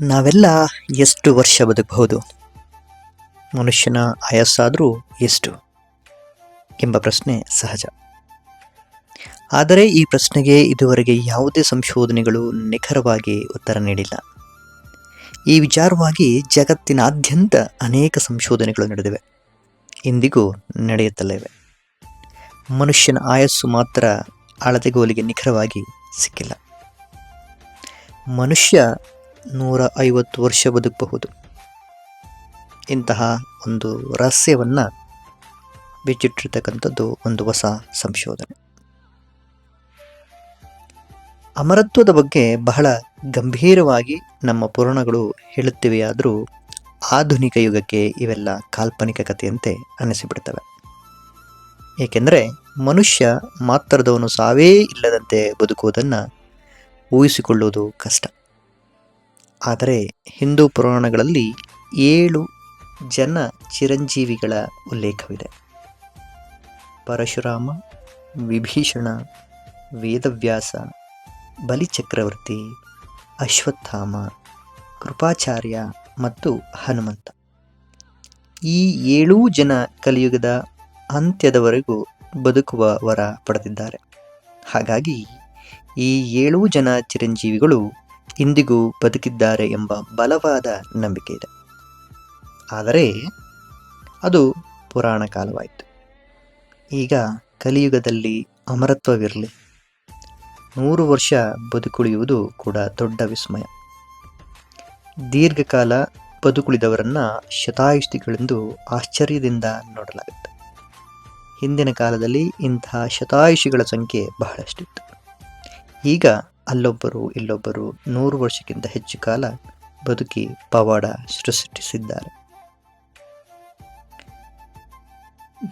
ನಾವೆಲ್ಲ ಎಷ್ಟು ವರ್ಷ ಬದುಕಬಹುದು? ಮನುಷ್ಯನ ಆಯಸ್ಸಾದರೂ ಎಷ್ಟು? ಎಂಬ ಪ್ರಶ್ನೆ ಸಹಜ. ಆದರೆ ಈ ಪ್ರಶ್ನೆಗೆ ಇದುವರೆಗೆ ಯಾವುದೇ ಸಂಶೋಧನೆಗಳು ನಿಖರವಾಗಿ ಉತ್ತರ ನೀಡಿಲ್ಲ. ಈ ವಿಚಾರವಾಗಿ ಜಗತ್ತಿನಾದ್ಯಂತ ಅನೇಕ ಸಂಶೋಧನೆಗಳು ನಡೆದಿವೆ. ಇಂದಿಗೂ ನಡೆಯುತ್ತಲೇ ಇವೆ. ಮನುಷ್ಯನ ಆಯಸ್ಸು ಮಾತ್ರ ಅಳತೆಗೋಲಿಗೆ ನಿಖರವಾಗಿ ಸಿಕ್ಕಿಲ್ಲ. ಮನುಷ್ಯ ನೂರ ಐವತ್ತು ವರ್ಷ ಬದುಕಬಹುದು. ಇಂತಹ ಒಂದು ರಹಸ್ಯವನ್ನು ಬಿಚ್ಚಿಟ್ಟಿರ್ತಕ್ಕಂಥದ್ದು ಒಂದು ಹೊಸ ಸಂಶೋಧನೆ. ಅಮರತ್ವದ ಬಗ್ಗೆ ಬಹಳ ಗಂಭೀರವಾಗಿ ನಮ್ಮ ಪುರಾಣಗಳು ಹೇಳುತ್ತಿವೆಯಾದರೂ ಆಧುನಿಕ ಯುಗಕ್ಕೆ ಇವೆಲ್ಲ ಕಾಲ್ಪನಿಕ ಕಥೆಯಂತೆ ಅನಿಸಿಬಿಡ್ತವೆ ಏಕೆಂದರೆ ಮನುಷ್ಯ ಮಾತ್ರದವನು ಸಾವೇ ಇಲ್ಲದಂತೆ ಬದುಕುವುದನ್ನು ಊಹಿಸಿಕೊಳ್ಳುವುದು ಕಷ್ಟ. ಆದರೆ ಹಿಂದೂ ಪುರಾಣಗಳಲ್ಲಿ ಏಳು ಜನ ಚಿರಂಜೀವಿಗಳ ಉಲ್ಲೇಖವಿದೆ. ಪರಶುರಾಮ, ವಿಭೀಷಣ, ವೇದವ್ಯಾಸ, ಬಲಿಚಕ್ರವರ್ತಿ, ಅಶ್ವತ್ಥಾಮ, ಕೃಪಾಚಾರ್ಯ ಮತ್ತು ಹನುಮಂತ. ಈ ಏಳೂ ಜನ ಕಲಿಯುಗದ ಅಂತ್ಯದವರೆಗೂ ಬದುಕುವ ವರ ಪಡೆದಿದ್ದಾರೆ. ಹಾಗಾಗಿ ಈ ಏಳೂ ಜನ ಚಿರಂಜೀವಿಗಳು ಇಂದಿಗೂ ಬದುಕಿದ್ದಾರೆ ಎಂಬ ಬಲವಾದ ನಂಬಿಕೆ ಇದೆ. ಆದರೆ ಅದು ಪುರಾಣ ಕಾಲವಾಯಿತು. ಈಗ ಕಲಿಯುಗದಲ್ಲಿ ಅಮರತ್ವವಿರಲಿ. ನೂರು ವರ್ಷ ಬದುಕುಳಿಯುವುದು ಕೂಡ ದೊಡ್ಡ ವಿಸ್ಮಯ. ದೀರ್ಘಕಾಲ ಬದುಕುಳಿದವರನ್ನು ಶತಾಯುಷಿಗಳೆಂದು ಆಶ್ಚರ್ಯದಿಂದ ನೋಡಲಾಗುತ್ತೆ. ಹಿಂದಿನ ಕಾಲದಲ್ಲಿ ಇಂತಹ ಶತಾಯುಷಿಗಳ ಸಂಖ್ಯೆ ಬಹಳಷ್ಟಿತ್ತು. ಈಗ ಅಲ್ಲೊಬ್ಬರು ಇಲ್ಲೊಬ್ಬರು ನೂರು ವರ್ಷಕ್ಕಿಂತ ಹೆಚ್ಚು ಕಾಲ ಬದುಕಿ ಪವಾಡ ಸೃಷ್ಟಿಸಿದ್ದಾರೆ.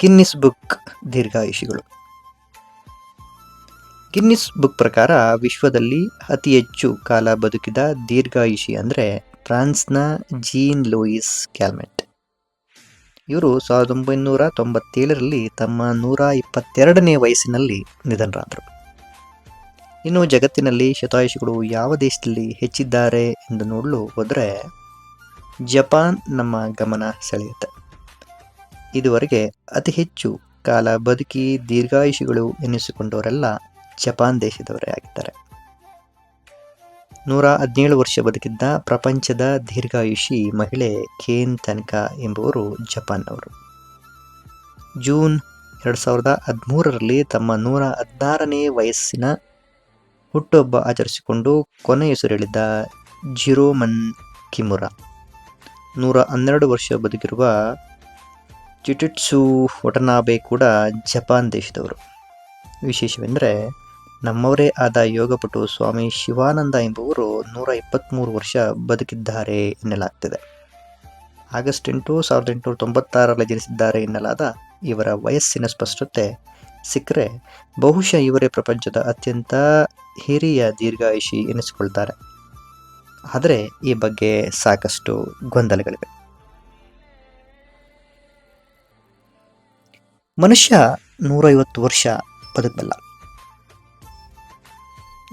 ಗಿನ್ನಿಸ್ ಬುಕ್ ದೀರ್ಘಾಯುಷಿಗಳು. ಗಿನ್ನಿಸ್ ಬುಕ್ ಪ್ರಕಾರ ವಿಶ್ವದಲ್ಲಿ ಅತಿ ಹೆಚ್ಚು ಕಾಲ ಬದುಕಿದ ದೀರ್ಘಾಯುಷಿ ಅಂದರೆ ಫ್ರಾನ್ಸ್ನ ಜೀನ್ ಲೂಯಿಸ್ ಕ್ಯಾಲ್ಮೆಟ್. ಇವರು ಸಾವಿರದ ಒಂಬೈನೂರ ತೊಂಬತ್ತೇಳರಲ್ಲಿ ತಮ್ಮ ನೂರ ಇಪ್ಪತ್ತೆರಡನೇ ವಯಸ್ಸಿನಲ್ಲಿ ನಿಧನರಾದರು. ಇನ್ನು ಜಗತ್ತಿನಲ್ಲಿ ಶತಾಯುಷಿಗಳು ಯಾವ ದೇಶದಲ್ಲಿ ಹೆಚ್ಚಿದ್ದಾರೆ ಎಂದು ನೋಡಲು ಹೋದರೆ ಜಪಾನ್ ನಮ್ಮ ಗಮನ ಸೆಳೆಯುತ್ತೆ. ಇದುವರೆಗೆ ಅತಿ ಹೆಚ್ಚು ಕಾಲ ಬದುಕಿ ದೀರ್ಘಾಯುಷಿಗಳು ಎನಿಸಿಕೊಂಡವರೆಲ್ಲ ಜಪಾನ್ ದೇಶದವರೇ ಆಗಿದ್ದಾರೆ. ನೂರ ಹದಿನೇಳು ವರ್ಷ ಬದುಕಿದ್ದ ಪ್ರಪಂಚದ ದೀರ್ಘಾಯುಷಿ ಮಹಿಳೆ ಕೇನ್ ತನಕ ಎಂಬುವರು ಜಪಾನ್ನವರು. ಜೂನ್ ಎರಡು ಸಾವಿರದ ಹದಿಮೂರರಲ್ಲಿ ತಮ್ಮ ನೂರ ಹದಿನಾರನೇ ವಯಸ್ಸಿನ ಹುಟ್ಟುಹಬ್ಬ ಆಚರಿಸಿಕೊಂಡು ಕೊನೆಯುಸಿರೆಳಿದ ಜಿರೋಮನ್ ಕಿಮುರಾ. ನೂರ ಹನ್ನೆರಡು ವರ್ಷ ಬದುಕಿರುವ ಚಿಟಿಟ್ಸು ಒಟನಾಬೆ ಕೂಡ ಜಪಾನ್ ದೇಶದವರು. ವಿಶೇಷವೆಂದರೆ, ನಮ್ಮವರೇ ಆದ ಯೋಗಪಟು ಸ್ವಾಮಿ ಶಿವಾನಂದ ಎಂಬುವರು ನೂರ ಇಪ್ಪತ್ತ್ಮೂರು ವರ್ಷ ಬದುಕಿದ್ದಾರೆ ಎನ್ನಲಾಗ್ತಿದೆ. ಆಗಸ್ಟ್ ಎಂಟು ಸಾವಿರದ ಎಂಟುನೂರ ತೊಂಬತ್ತಾರರಲ್ಲಿ ಜನಿಸಿದ್ದಾರೆ ಎನ್ನಲಾದ ಇವರ ವಯಸ್ಸಿನ ಸ್ಪಷ್ಟತೆ ಸಿಕ್ಕರೆ ಬಹುಶಃ ಇವರೇ ಪ್ರಪಂಚದ ಅತ್ಯಂತ ಹಿರಿಯ ದೀರ್ಘಾಯುಷಿ ಎನಿಸಿಕೊಳ್ತಾರೆ. ಆದರೆ ಈ ಬಗ್ಗೆ ಸಾಕಷ್ಟು ಗೊಂದಲಗಳಿವೆ. ಮನುಷ್ಯ ನೂರೈವತ್ತು ವರ್ಷ ಬದುಕಲ್ಲ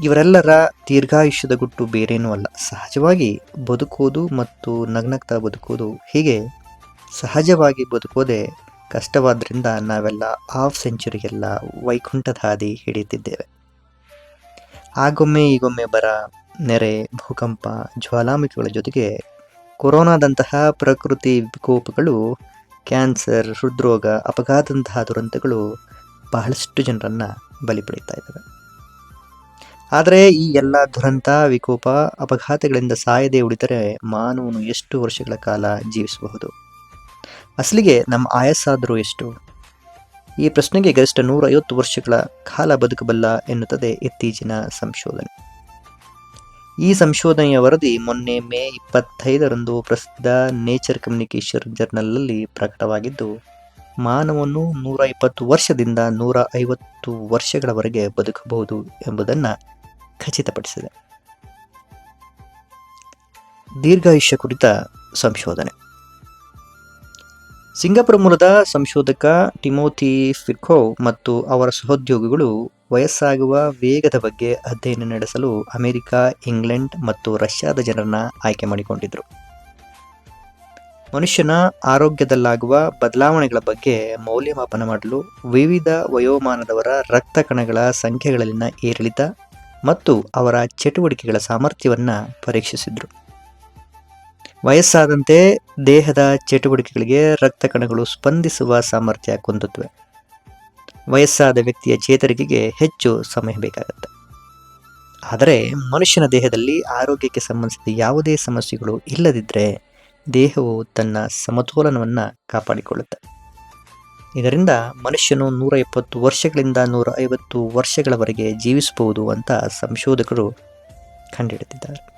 ಇವರೆಲ್ಲರ ದೀರ್ಘಾಯುಷ್ಯದ ಗುಟ್ಟು ಬೇರೇನೂ ಅಲ್ಲ. ಸಹಜವಾಗಿ ಬದುಕೋದು ಮತ್ತು ನಗ್ನಗ್ತಾ ಬದುಕೋದು ಹೀಗೆ ಸಹಜವಾಗಿ ಬದುಕೋದೇ ಕಷ್ಟವಾದ್ರಿಂದ ನಾವೆಲ್ಲ ಹಾಫ್ ಸೆಂಚುರಿಗೆಲ್ಲ ವೈಕುಂಠದ ಹಾದಿ ಹಿಡಿಯುತ್ತಿದ್ದೇವೆ. ಆಗೊಮ್ಮೆ ಈಗೊಮ್ಮೆ ಬರ ನೆರೆ, ಭೂಕಂಪ, ಜ್ವಾಲಾಮುಖಿಗಳ ಜೊತೆಗೆ ಕೊರೋನಾದಂತಹ ಪ್ರಕೃತಿ ವಿಕೋಪಗಳು, ಕ್ಯಾನ್ಸರ್, ಹೃದ್ರೋಗ, ಅಪಘಾತದಂತಹ ದುರಂತಗಳು ಬಹಳಷ್ಟು ಜನರನ್ನು ಬಲಿ ಪಡೀತಾ ಇದ್ದಾವೆ. ಆದರೆ ಈ ಎಲ್ಲ ದುರಂತ, ವಿಕೋಪ, ಅಪಘಾತಗಳಿಂದ ಸಾಯದೆ ಉಳಿದರೆ ಮಾನವನು ಎಷ್ಟು ವರ್ಷಗಳ ಕಾಲ ಜೀವಿಸಬಹುದು? ಅಸಲಿಗೆ ನಮ್ಮ ಆಯಸ್ಸಾದರೂ ಎಷ್ಟು? ಈ ಪ್ರಶ್ನೆಗೆ ಗರಿಷ್ಠ ನೂರೈವತ್ತು ವರ್ಷಗಳ ಕಾಲ ಬದುಕಬಲ್ಲ ಎನ್ನುತ್ತದೆ ಇತ್ತೀಚಿನ ಸಂಶೋಧನೆ. ಈ ಸಂಶೋಧನೆಯ ವರದಿ ಮೊನ್ನೆ ಮೇ ಇಪ್ಪತ್ತೈದರಂದು ಪ್ರಸಿದ್ಧ ನೇಚರ್ ಕಮ್ಯುನಿಕೇಶನ್ ಜರ್ನಲ್ನಲ್ಲಿ ಪ್ರಕಟವಾಗಿದ್ದು, ಮಾನವನು ನೂರ ಇಪ್ಪತ್ತು ವರ್ಷದಿಂದ ನೂರ ಐವತ್ತು ವರ್ಷಗಳವರೆಗೆ ಬದುಕಬಹುದು ಎಂಬುದನ್ನು ಖಚಿತಪಡಿಸಿದೆ. ದೀರ್ಘಾಯುಷ್ಯ ಕುರಿತ ಸಂಶೋಧನೆ. ಸಿಂಗಾಪುರ ಮೂಲದ ಸಂಶೋಧಕ ಟಿಮೋತಿ ಫಿರ್ಖೋ ಮತ್ತು ಅವರ ಸಹೋದ್ಯೋಗಿಗಳು ವಯಸ್ಸಾಗುವ ವೇಗದ ಬಗ್ಗೆ ಅಧ್ಯಯನ ನಡೆಸಲು ಅಮೆರಿಕ, ಇಂಗ್ಲೆಂಡ್ ಮತ್ತು ರಷ್ಯಾದ ಜನರನ್ನ ಆಯ್ಕೆ ಮಾಡಿಕೊಂಡಿದ್ರು. ಮನುಷ್ಯನ ಆರೋಗ್ಯದಲ್ಲಾಗುವ ಬದಲಾವಣೆಗಳ ಬಗ್ಗೆ ಮೌಲ್ಯಮಾಪನ ಮಾಡಲು ವಿವಿಧ ವಯೋಮಾನದವರ ರಕ್ತ ಕಣಗಳ ಸಂಖ್ಯೆಗಳಲ್ಲಿನ ಏರಿಳಿತ ಮತ್ತು ಅವರ ಚಟುವಟಿಕೆಗಳ ಸಾಮರ್ಥ್ಯವನ್ನು ಪರೀಕ್ಷಿಸಿದ್ರು. ವಯಸ್ಸಾದಂತೆ ದೇಹದ ಚಟುವಟಿಕೆಗಳಿಗೆ ರಕ್ತ ಕಣಗಳು ಸ್ಪಂದಿಸುವ ಸಾಮರ್ಥ್ಯ ಕುಂದುತ್ತವೆ. ವಯಸ್ಸಾದ ವ್ಯಕ್ತಿಯ ಚೇತರಿಕೆಗೆ ಹೆಚ್ಚು ಸಮಯ ಬೇಕಾಗುತ್ತೆ. ಆದರೆ ಮನುಷ್ಯನ ದೇಹದಲ್ಲಿ ಆರೋಗ್ಯಕ್ಕೆ ಸಂಬಂಧಿಸಿದ ಯಾವುದೇ ಸಮಸ್ಯೆಗಳು ಇಲ್ಲದಿದ್ದರೆ ದೇಹವು ತನ್ನ ಸಮತೋಲನವನ್ನು ಕಾಪಾಡಿಕೊಳ್ಳುತ್ತೆ. ಇದರಿಂದ ಮನುಷ್ಯನು ನೂರ ಇಪ್ಪತ್ತು ವರ್ಷಗಳಿಂದ ನೂರ ಐವತ್ತು ವರ್ಷಗಳವರೆಗೆ ಜೀವಿಸಬಹುದು ಅಂತ ಸಂಶೋಧಕರು ಕಂಡುಹಿಡಿದಿದ್ದಾರೆ.